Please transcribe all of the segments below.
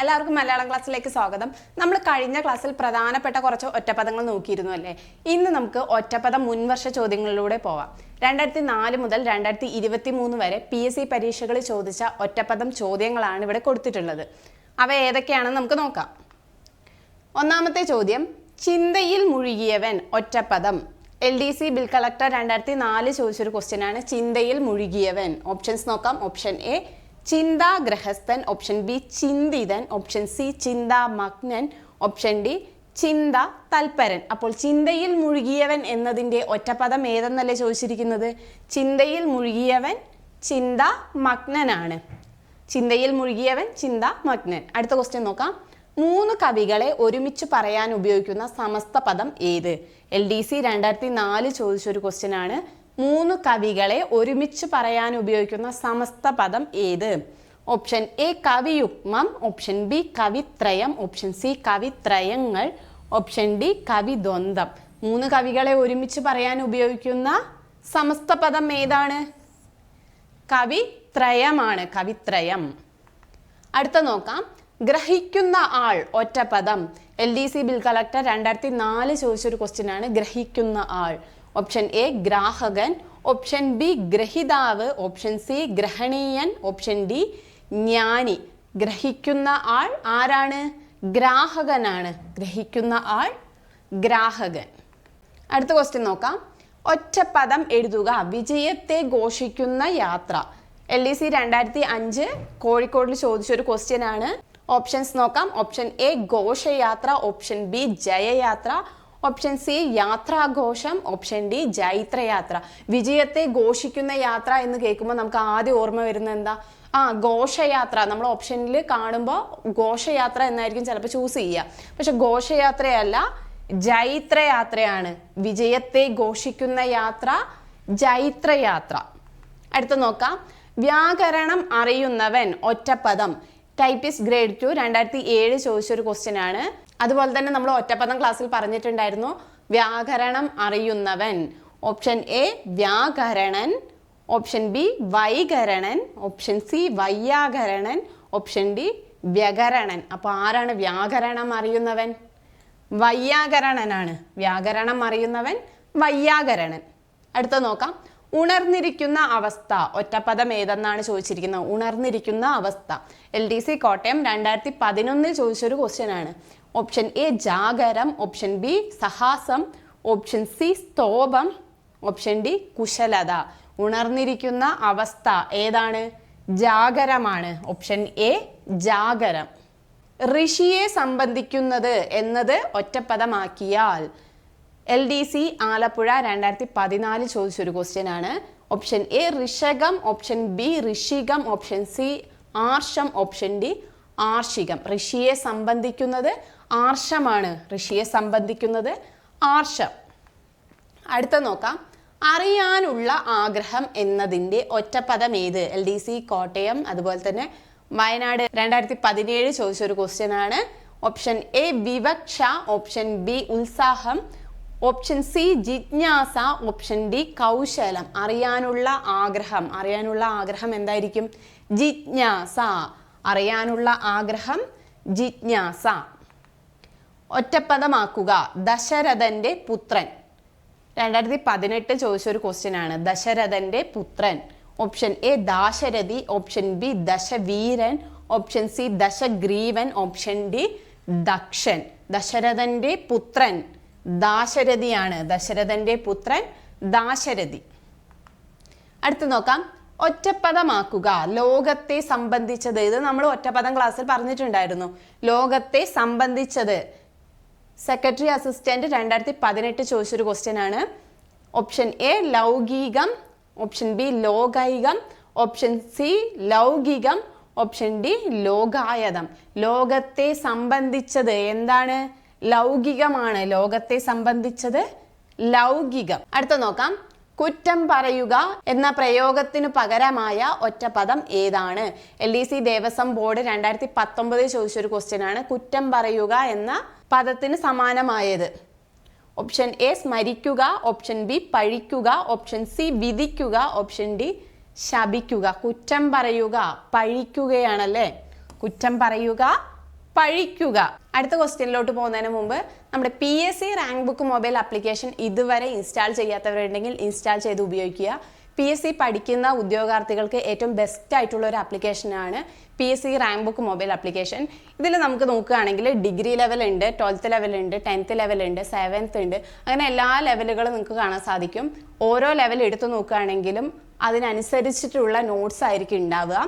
എല്ലാവർക്കും മലയാളം ക്ലാസ്സിലേക്ക് സ്വാഗതം. നമ്മൾ കഴിഞ്ഞ ക്ലാസ്സിൽ പ്രധാനപ്പെട്ട കുറച്ച് ഒറ്റപ്പദങ്ങൾ നോക്കിയിരുന്നു അല്ലേ? ഇന്ന് നമുക്ക് ഒറ്റപ്പദം മുൻവർഷ ചോദ്യങ്ങളിലൂടെ പോവാം. രണ്ടായിരത്തി നാല് മുതൽ രണ്ടായിരത്തി ഇരുപത്തി മൂന്ന് വരെ പി എസ് സി പരീക്ഷകളിൽ ചോദിച്ച ഒറ്റപ്പദം ചോദ്യങ്ങളാണ് ഇവിടെ കൊടുത്തിട്ടുള്ളത്. അവ ഏതൊക്കെയാണെന്ന് നമുക്ക് നോക്കാം. ഒന്നാമത്തെ ചോദ്യം ചിന്തയിൽ മുഴുകിയവൻ ഒറ്റപ്പദം. L D C bill collector രണ്ടായിരത്തി നാല് ചോദിച്ചൊരു ക്വസ്റ്റ്യൻ ആണ് ചിന്തയിൽ മുഴുകിയവൻ. ഓപ്ഷൻസ് നോക്കാം. ഓപ്ഷൻ എ ചിന്താഗ്രഹസ്ഥൻ ഓപ്ഷൻ ബി ചിന്തിതൻ. ഓപ്ഷൻ സി ചിന്താമഗ്നൻ. ഓപ്ഷൻ ഡി ചിന്ത തൽപരൻ അപ്പോൾ ചിന്തയിൽ മുഴുകിയവൻ എന്നതിന്റെ ഒറ്റപ്പദം ഏതെന്നല്ലേ ചോദിച്ചിരിക്കുന്നത്? ചിന്തയിൽ മുഴുകിയവൻ ചിന്ത മഗ്നനാണ് ചിന്തയിൽ മുഴുകിയവൻ ചിന്ത മഗ്നൻ അടുത്ത ക്വസ്റ്റ്യൻ നോക്കാം. മൂന്ന് കവികളെ ഒരുമിച്ച് പറയാൻ ഉപയോഗിക്കുന്ന സമസ്ത പദം ഏത്? എൽ ഡി സി രണ്ടായിരത്തി നാല് ചോദിച്ചൊരു ക്വസ്റ്റ്യൻ ആണ്. മൂന്ന് കവികളെ ഒരുമിച്ച് പറയാൻ ഉപയോഗിക്കുന്ന സമസ്ത പദം ഏത്? ഓപ്ഷൻ എ കവിയുഗ്മം. ഓപ്ഷൻ ബി കവിത്രയം. ഓപ്ഷൻ സി കവിത്രയങ്ങൾ. ഓപ്ഷൻ ഡി കവിദ്വന്ദ്വം. മൂന്ന് കവികളെ ഒരുമിച്ച് പറയാൻ ഉപയോഗിക്കുന്ന സമസ്ത പദം ഏതാണ്? കവിത്രയമാണ്. കവിത്രയം. അടുത്ത നോക്കാം. ഗ്രഹിക്കുന്ന ആൾ ഒറ്റപ്പദം L D C bill collector രണ്ടായിരത്തി നാല് ചോദിച്ചൊരു ക്വസ്റ്റ്യൻ ആണ്. ഗ്രഹിക്കുന്ന ആൾ. ഓപ്ഷൻ എ ഗ്രാഹകൻ ഓപ്ഷൻ ബി ഗ്രഹിതാവ് ഓപ്ഷൻ സി ഗ്രഹണീയൻ ഓപ്ഷൻ ഡി ജ്ഞാനി ഗ്രഹിക്കുന്ന ആൾ ആരാണ്? ഗ്രാഹകനാണ്. ഗ്രഹിക്കുന്ന ആൾ ഗ്രാഹകൻ. അടുത്ത ക്വസ്റ്റ്യൻ നോക്കാം. ഒറ്റ പദം എഴുതുക. വിജയത്തെ ഘോഷിക്കുന്ന യാത്ര. എൽ ഡി സി രണ്ടായിരത്തി അഞ്ച് കോഴിക്കോടിൽ ചോദിച്ചൊരു ക്വസ്റ്റ്യൻ ആണ്. ഓപ്ഷൻസ് നോക്കാം. ഓപ്ഷൻ എ ഘോഷയാത്ര. ഓപ്ഷൻ ബി ജയയാത്ര. ഓപ്ഷൻ സി യാത്രാഘോഷം. ഓപ്ഷൻ ഡി ജൈത്രയാത്ര. വിജയത്തെ ഘോഷിക്കുന്ന യാത്ര എന്ന് കേൾക്കുമ്പോൾ നമുക്ക് ആദ്യം ഓർമ്മ വരുന്നത് എന്താ? ആ ഘോഷയാത്ര. നമ്മൾ ഓപ്ഷനിൽ കാണുമ്പോൾ ഘോഷയാത്ര എന്നായിരിക്കും ചിലപ്പോൾ ചൂസ് ചെയ്യുക. പക്ഷെ ഘോഷയാത്രയല്ല ജൈത്രയാത്രയാണ്. വിജയത്തെ ഘോഷിക്കുന്ന യാത്ര ജൈത്രയാത്ര. അടുത്ത നോക്കാം. വ്യാകരണം അറിയുന്നവൻ ഒറ്റപ്പദം. ടൈപ്പിസ്റ്റ് ഗ്രേഡ് ടു രണ്ടായിരത്തി ഏഴ് ചോദിച്ചൊരു ക്വസ്റ്റ്യൻ ആണ്. അതുപോലെ തന്നെ നമ്മൾ ഒറ്റപ്പദം ക്ലാസ്സിൽ പറഞ്ഞിട്ടുണ്ടായിരുന്നു വ്യാകരണം അറിയുന്നവൻ. ഓപ്ഷൻ എ വ്യാകരണൻ. ഓപ്ഷൻ ബി വൈകരണൻ. ഓപ്ഷൻ സി വയ്യാകരണൻ. ഓപ്ഷൻ ഡി വ്യകരണൻ. അപ്പോൾ ആരാണ് വ്യാകരണം അറിയുന്നവൻ? വയ്യാകരണനാണ്. വ്യാകരണം അറിയുന്നവൻ വയ്യാകരണൻ. അടുത്ത നോക്കാം. ഉണർന്നിരിക്കുന്ന അവസ്ഥ. ഒറ്റപ്പദം ഏതെന്നാണ് ചോദിച്ചിരിക്കുന്നത്. ഉണർന്നിരിക്കുന്ന അവസ്ഥ. എൽ ഡി സി കോട്ടയം രണ്ടായിരത്തി പതിനൊന്നിൽ ചോദിച്ചൊരു ക്വസ്റ്റ്യൻ ആണ്. ഓപ്ഷൻ എ ജാഗരം. ഓപ്ഷൻ ബി സഹാസം. ഓപ്ഷൻ സി സ്തോപം ഓപ്ഷൻ ഡി കുശലത. ഉണർന്നിരിക്കുന്ന അവസ്ഥ ഏതാണ്? ജാഗരമാണ്. ഓപ്ഷൻ എ ജാഗരം. ഋഷിയെ സംബന്ധിക്കുന്നത് എന്നത് ഒറ്റപ്പദമാക്കിയാൽ എൽ ഡി സി ആലപ്പുഴ രണ്ടായിരത്തി പതിനാല് ചോദിച്ചൊരു ക്വസ്റ്റ്യൻ ആണ്. ഓപ്ഷൻ എ ഋഷകം. ഓപ്ഷൻ ബി ഋഷികം. ഓപ്ഷൻ സി ആർഷം. ഓപ്ഷൻ ഡി ആർഷികം. ഋഷിയെ സംബന്ധിക്കുന്നത് ആർഷമാണ്. ഋഷിയെ സംബന്ധിക്കുന്നത് ആർഷം. അടുത്ത നോക്കാം. അറിയാനുള്ള ആഗ്രഹം എന്നതിന്റെ ഒറ്റപ്പദം ഏത്? എൽ ഡി സി കോട്ടയം അതുപോലെ തന്നെ വയനാട്. രണ്ടായിരത്തി പതിനേഴ് ചോദിച്ചൊരു ക്വസ്റ്റ്യൻ ആണ്. ഓപ്ഷൻ എ വിവക്ഷ. ഓപ്ഷൻ ബി ഉത്സാഹം. ഓപ്ഷൻ സി ജിജ്ഞാസ. ഓപ്ഷൻ ഡി കൗശലം. അറിയാനുള്ള ആഗ്രഹം. അറിയാനുള്ള ആഗ്രഹം എന്തായിരിക്കും? ജിജ്ഞാസ. അറിയാനുള്ള ആഗ്രഹം ജിജ്ഞാസ. ഒറ്റപ്പദമാക്കുക. ദശരഥന്റെ പുത്രൻ. രണ്ടായിരത്തി പതിനെട്ട് ചോദിച്ചൊരു ക്വസ്റ്റ്യൻ ആണ്. ദശരഥന്റെ പുത്രൻ. ഓപ്ഷൻ എ ദാശരഥി. ഓപ്ഷൻ ബി ദശവീരൻ. ഓപ്ഷൻ സി ദശഗ്രീവൻ. ഓപ്ഷൻ ഡി ദക്ഷൻ. ദശരഥന്റെ പുത്രൻ. ദാശരഥിയാണ്. ദശരഥന്റെ പുത്രൻ ദാശരഥി. അടുത്ത് നോക്കാം. ഒറ്റപ്പദമാക്കുക. ലോകത്തെ സംബന്ധിച്ചത് ഇത് നമ്മൾ ഒറ്റപ്പദം ക്ലാസ്സിൽ പറഞ്ഞിട്ടുണ്ടായിരുന്നു. ലോകത്തെ സംബന്ധിച്ചത്. സെക്രട്ടറി അസിസ്റ്റന്റ് രണ്ടായിരത്തി പതിനെട്ട് ചോദിച്ചൊരു ക്വസ്റ്റ്യൻ ആണ്. ഓപ്ഷൻ എ ലൗകികം. ഓപ്ഷൻ ബി ലോകൈകം ഓപ്ഷൻ സി ലൗകികം. ഓപ്ഷൻ ഡി ലോകായതം. ലോകത്തെ സംബന്ധിച്ചത് എന്താണ്? ലൗകികമാണ് ലോകത്തെ സംബന്ധിച്ചത് ലൗകികം. അടുത്ത നോക്കാം. കുറ്റം പറയുക എന്ന പ്രയോഗത്തിനു പകരമായ ഒറ്റപ്പദം ഏതാണ്? L D C Devaswom board രണ്ടായിരത്തി പത്തൊമ്പതിൽ ചോദിച്ചൊരു ക്വസ്റ്റ്യൻ ആണ്. കുറ്റം പറയുക എന്ന പദത്തിന് സമാനമായത്. ഓപ്ഷൻ എ സ്മരിക്കുക. ഓപ്ഷൻ ബി പഴിക്കുക. ഓപ്ഷൻ സി വിധിക്കുക. ഓപ്ഷൻ ഡി ശപിക്കുക. കുറ്റം പറയുക. പഴിക്കുകയാണല്ലേ? കുറ്റം പറയുക പഴിക്കുക അടുത്ത ക്വസ്റ്റ്യനിലോട്ട് പോകുന്നതിന് മുമ്പ് നമ്മുടെ P S C rank book mobile application ഇതുവരെ ഇൻസ്റ്റാൾ ചെയ്യാത്തവരുണ്ടെങ്കിൽ ഇൻസ്റ്റാൾ ചെയ്ത് ഉപയോഗിക്കുക. പി എസ് സി പഠിക്കുന്ന ഉദ്യോഗാർത്ഥികൾക്ക് ഏറ്റവും ബെസ്റ്റ് ആയിട്ടുള്ള ഒരു ആപ്ലിക്കേഷനാണ് P S C rank book mobile application ഇതിൽ നമുക്ക് നോക്കുകയാണെങ്കിൽ ഡിഗ്രി ലെവൽ ഉണ്ട് ട്വൽത്ത് ലെവൽ ഉണ്ട് ടെൻത്ത് ലെവൽ ഉണ്ട് സെവൻത്ത് ഉണ്ട്. അങ്ങനെ എല്ലാ ലെവലുകളും നിങ്ങൾക്ക് കാണാൻ സാധിക്കും. ഓരോ ലെവൽ എടുത്തു നോക്കുകയാണെങ്കിലും അതിനനുസരിച്ചിട്ടുള്ള നോട്ട്സ് ആയിരിക്കും ഉണ്ടാവുക.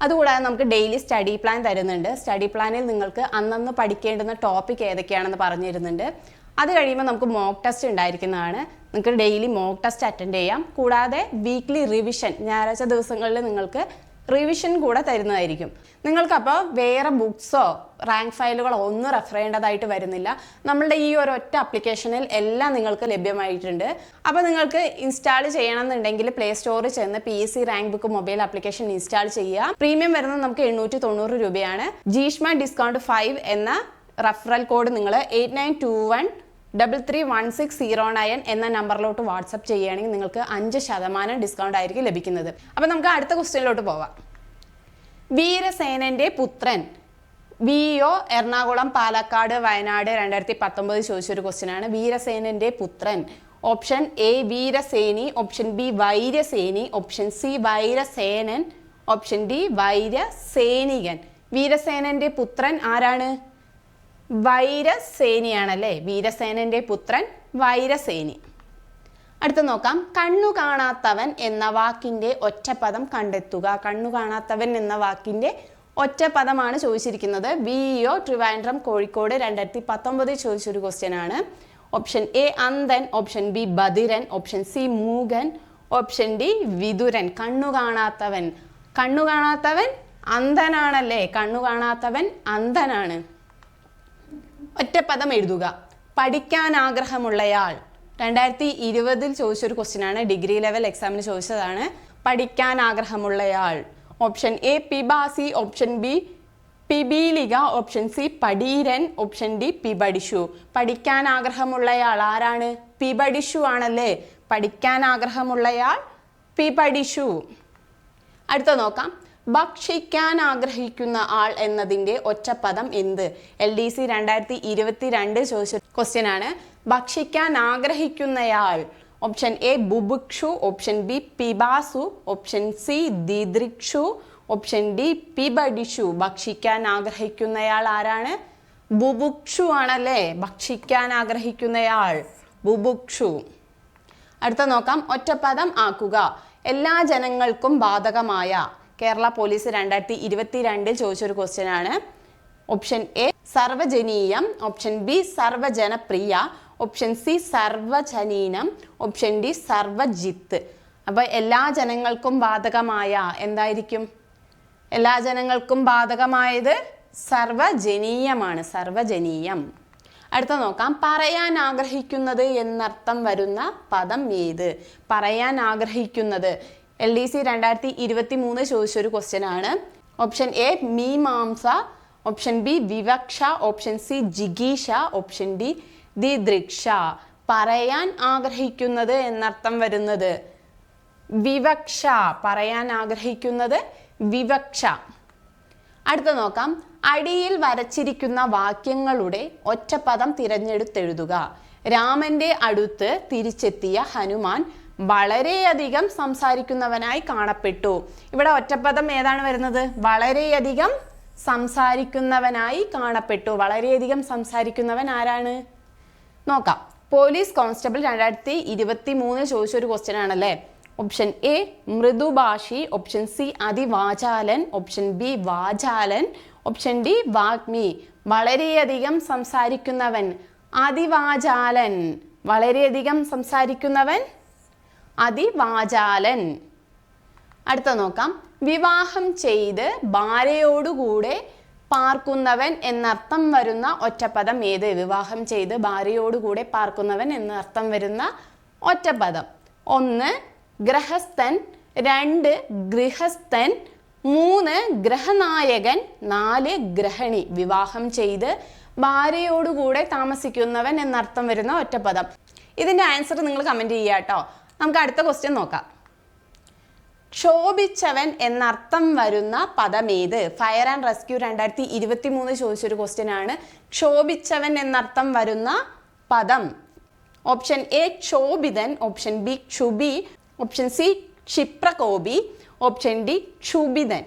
അതുകൂടാതെ നമുക്ക് ഡെയിലി സ്റ്റഡി പ്ലാൻ തരുന്നുണ്ട്. സ്റ്റഡി പ്ലാനിൽ നിങ്ങൾക്ക് അന്നന്ന് പഠിക്കേണ്ടുന്ന ടോപ്പിക് ഏതൊക്കെയാണെന്ന് പറഞ്ഞു തരുന്നുണ്ട് അത് കഴിയുമ്പോൾ നമുക്ക് മോക്ക് ടെസ്റ്റ് ഉണ്ടായിരിക്കുന്നതാണ്. നിങ്ങൾക്ക് ഡെയിലി മോക്ക് ടെസ്റ്റ് അറ്റൻഡ് ചെയ്യാം. കൂടാതെ വീക്ക്ലി റിവിഷൻ ഞായറാഴ്ച ദിവസങ്ങളിൽ നിങ്ങൾക്ക് റിവിഷൻ കൂടെ തരുന്നതായിരിക്കും. നിങ്ങൾക്കപ്പോൾ വേറെ ബുക്സോ റാങ്ക് ഫയലുകളോ ഒന്നും റെഫർ ചെയ്യേണ്ടതായിട്ട് വരുന്നില്ല. നമ്മളുടെ ഈ ഒരു ഒറ്റ ആപ്ലിക്കേഷനിൽ എല്ലാം നിങ്ങൾക്ക് ലഭ്യമായിട്ടുണ്ട്. അപ്പോൾ നിങ്ങൾക്ക് ഇൻസ്റ്റാൾ ചെയ്യണമെന്നുണ്ടെങ്കിൽ പ്ലേ സ്റ്റോറിൽ ചെന്ന് P S C rank book mobile application install ചെയ്യുക. പ്രീമിയം വരുന്നത് നമുക്ക് എണ്ണൂറ്റി തൊണ്ണൂറ് രൂപയാണ്. ജീഷ്മ ഡിസ്കൗണ്ട് ഫൈവ് എന്ന റെഫറൽ കോഡ് നിങ്ങൾ eight nine two one double three one six zero nine എന്ന നമ്പറിലോട്ട് വാട്സപ്പ് ചെയ്യുകയാണെങ്കിൽ നിങ്ങൾക്ക് അഞ്ച് ശതമാനം ഡിസ്കൗണ്ട് ആയിരിക്കും ലഭിക്കുന്നത്. അപ്പോൾ നമുക്ക് അടുത്ത ക്വസ്റ്റ്യനിലോട്ട് പോവാം. വീരസേനന്റെ പുത്രൻ വി ഒ എറണാകുളം പാലക്കാട് വയനാട് രണ്ടായിരത്തി പത്തൊമ്പത് ചോദിച്ചൊരു ക്വസ്റ്റ്യനാണ് വീരസേനന്റെ പുത്രൻ ഓപ്ഷൻ എ വീരസേനി ഓപ്ഷൻ ബി വൈരസേനി ഓപ്ഷൻ സി വൈരസേനൻ ഓപ്ഷൻ ഡി വൈരസേനികൻ. വീരസേനന്റെ പുത്രൻ ആരാണ്? വൈരസേനിയാണല്ലേ? വീരസേനന്റെ പുത്രൻ വൈരസേനി. അടുത്ത നോക്കാം. കണ്ണു കാണാത്തവൻ എന്ന വാക്കിന്റെ ഒറ്റപ്പദം കണ്ടെത്തുക. കണ്ണു കാണാത്തവൻ എന്ന വാക്കിന്റെ ഒറ്റപ്പദമാണ് ചോദിച്ചിരിക്കുന്നത്. വി. ഒ. ട്രിവാൻഡ്രം കോഴിക്കോട് രണ്ടായിരത്തി പത്തൊമ്പതിൽ ചോദിച്ചൊരു ക്വസ്റ്റ്യൻ ആണ്. ഓപ്ഷൻ എ അന്തൻ ഓപ്ഷൻ ബി ബദിരൻ ഓപ്ഷൻ സി മൂകൻ. ഓപ്ഷൻ ഡി വിതുരൻ കണ്ണു കാണാത്തവൻ. കണ്ണു കാണാത്തവൻ അന്ധനാണല്ലേ? കണ്ണു കാണാത്തവൻ അന്ധനാണ്. ഒറ്റപ്പദം എഴുതുക. പഠിക്കാൻ ആഗ്രഹമുള്ളയാൾ. രണ്ടായിരത്തി ഇരുപതിൽ ചോദിച്ചൊരു ക്വസ്റ്റ്യൻ ആണ്. ഡിഗ്രി ലെവൽ എക്സാമിന് ചോദിച്ചതാണ്. പഠിക്കാൻ ആഗ്രഹമുള്ളയാൾ. ഓപ്ഷൻ എ പിബാസി ഓപ്ഷൻ ബി പിബീലിക ഓപ്ഷൻ സി പടീരൻ ഓപ്ഷൻ ഡി പിബഡിഷു പഠിക്കാൻ ആഗ്രഹമുള്ളയാൾ ആരാണ്? പിബഡിഷു ആണല്ലേ? പഠിക്കാൻ ആഗ്രഹമുള്ളയാൾ പിബഡിഷു അടുത്ത നോക്കാം. ഭക്ഷിക്കാൻ ആഗ്രഹിക്കുന്ന ആൾ എന്നതിന്റെ ഒറ്റപ്പദം എന്ത്? എൽ ഡി സി രണ്ടായിരത്തി ഇരുപത്തി രണ്ട് ചോദിച്ച ക്വസ്റ്റ്യൻ ആണ്. ഭക്ഷിക്കാൻ ആഗ്രഹിക്കുന്നയാൾ ഓപ്ഷൻ എ ബുബുക്ഷു ഓപ്ഷൻ ബി പിബാസു ഓപ്ഷൻ സി ദിദൃക്ഷു ഓപ്ഷൻ ഡി പിബഡിഷു ഭക്ഷിക്കാൻ ആഗ്രഹിക്കുന്നയാൾ ആരാണ്? ബുബുക്ഷു ആണല്ലേ? ഭക്ഷിക്കാൻ ആഗ്രഹിക്കുന്നയാൾ ബുബുക്ഷു അടുത്ത നോക്കാം. ഒറ്റപ്പദം ആക്കുക. എല്ലാ ജനങ്ങൾക്കും ബാധകമായ കേരള പോലീസ് രണ്ടായിരത്തി ഇരുപത്തി രണ്ടിൽ ചോദിച്ചൊരു ക്വസ്റ്റ്യൻ ആണ് ഓപ്ഷൻ എ സർവജനീയം ഓപ്ഷൻ ബി സർവജനപ്രിയ ഓപ്ഷൻ സി സർവജനീനം ഓപ്ഷൻ ഡി സർവജിത്ത് അപ്പോൾ എല്ലാ ജനങ്ങൾക്കും ബാധകമായ എന്തായിരിക്കും? എല്ലാ ജനങ്ങൾക്കും ബാധകമായത് സർവജനീയമാണ് സർവജനീയം അടുത്ത നോക്കാം. പറയാൻ ആഗ്രഹിക്കുന്നത് എന്നർത്ഥം വരുന്ന പദം ഏത്? പറയാൻ ആഗ്രഹിക്കുന്നത് എൽ ഡി സി രണ്ടായിരത്തി ഇരുപത്തി മൂന്ന് ചോദിച്ചൊരു ക്വസ്റ്റ്യൻ ആണ്. ഓപ്ഷൻ എ മീമാംസ. ഓപ്ഷൻ ബി വിവക്ഷ. ഓപ്ഷൻ സി ജിഗീഷ. ഓപ്ഷൻ ഡി ദിദൃക്ഷ. പറയാൻ ആഗ്രഹിക്കുന്നത് എന്നർത്ഥം വരുന്നത് വിവക്ഷ. പറയാൻ ആഗ്രഹിക്കുന്നത് വിവക്ഷ. അടുത്ത നോക്കാം. അടിയിൽ വരച്ചിരിക്കുന്ന വാക്യങ്ങളുടെ ഒറ്റപ്പദം തിരഞ്ഞെടുത്തെഴുതുക. രാമന്റെ അടുത്ത് തിരിച്ചെത്തിയ ഹനുമാൻ വളരെയധികം സംസാരിക്കുന്നവനായി കാണപ്പെട്ടു. ഇവിടെ ഒറ്റപ്പദം ഏതാണ് വരുന്നത്? വളരെയധികം സംസാരിക്കുന്നവനായി കാണപ്പെട്ടു. വളരെയധികം സംസാരിക്കുന്നവൻ ആരാണ്? നോക്കാം. പോലീസ് കോൺസ്റ്റബിൾ രണ്ടായിരത്തി ഇരുപത്തി മൂന്ന് ചോദിച്ചൊരു ക്വസ്റ്റ്യൻ ആണല്ലേ? ഓപ്ഷൻ എ മൃദുഭാഷി. ഓപ്ഷൻ സി അതിവാചാലൻ. ഓപ്ഷൻ ബി വാചാലൻ. ഓപ്ഷൻ ഡി വാഗ്മി. വളരെയധികം സംസാരിക്കുന്നവൻ അതിവാചാലൻ. വളരെയധികം സംസാരിക്കുന്നവൻ അതിവാചാലൻ. അടുത്ത നോക്കാം. വിവാഹം ചെയ്ത് ഭാര്യയോടുകൂടെ പാർക്കുന്നവൻ എന്നർത്ഥം വരുന്ന ഒറ്റപ്പദം ഏത്? വിവാഹം ചെയ്ത് ഭാര്യയോടുകൂടെ പാർക്കുന്നവൻ എന്നർത്ഥം വരുന്ന ഒറ്റപ്പദം. ഒന്ന് ഗ്രഹസ്ഥൻ രണ്ട് ഗൃഹസ്ഥൻ. മൂന്ന് ഗ്രഹനായകൻ നാല് ഗ്രഹണി വിവാഹം ചെയ്ത് ഭാര്യയോടുകൂടെ താമസിക്കുന്നവൻ എന്നർത്ഥം വരുന്ന ഒറ്റപ്പദം. ഇതിന്റെ ആൻസർ നിങ്ങൾ കമന്റ് ചെയ്യുക കേട്ടോ. നമുക്ക് അടുത്ത ക്വസ്റ്റ്യൻ നോക്കാം. ക്ഷോഭിച്ചവൻ എന്നർത്ഥം വരുന്ന പദം പദമേത്? ഫയർ ആൻഡ് റെസ്ക്യൂ രണ്ടായിരത്തി ഇരുപത്തി മൂന്ന് ചോദിച്ചൊരു ക്വസ്റ്റ്യൻ ആണ്. ക്ഷോഭിച്ചവൻ എന്നർത്ഥം വരുന്ന പദം. ഓപ്ഷൻ എ ക്ഷോഭിതൻ. ഓപ്ഷൻ ബി ക്ഷുബി ഓപ്ഷൻ സി ക്ഷിപ്രകോപി. ഓപ്ഷൻ ഡി ക്ഷുഭിതൻ.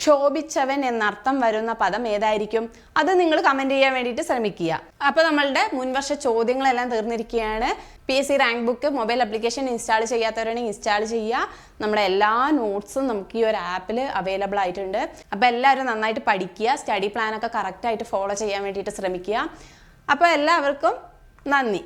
ക്ഷോഭിച്ചവൻ എന്നർത്ഥം വരുന്ന പദം ഏതായിരിക്കും? അത് നിങ്ങൾ കമന്റ് ചെയ്യാൻ വേണ്ടിയിട്ട് ശ്രമിക്കുക. അപ്പൊ നമ്മളുടെ മുൻവർഷ ചോദ്യങ്ങളെല്ലാം തീർന്നിരിക്കുകയാണ്. P S C rank book mobile application install ചെയ്യാത്തവരാണെങ്കിൽ ഇൻസ്റ്റാൾ ചെയ്യുക. നമ്മുടെ എല്ലാ നോട്ട്സും നമുക്ക് ഈ ഒരു ആപ്പിൽ അവൈലബിൾ ആയിട്ടുണ്ട്. അപ്പോൾ എല്ലാവരും നന്നായിട്ട് പഠിക്കുക. സ്റ്റഡി പ്ലാനൊക്കെ കറക്റ്റായിട്ട് ഫോളോ ചെയ്യാൻ വേണ്ടിയിട്ട് ശ്രമിക്കുക. അപ്പോൾ എല്ലാവർക്കും നന്ദി.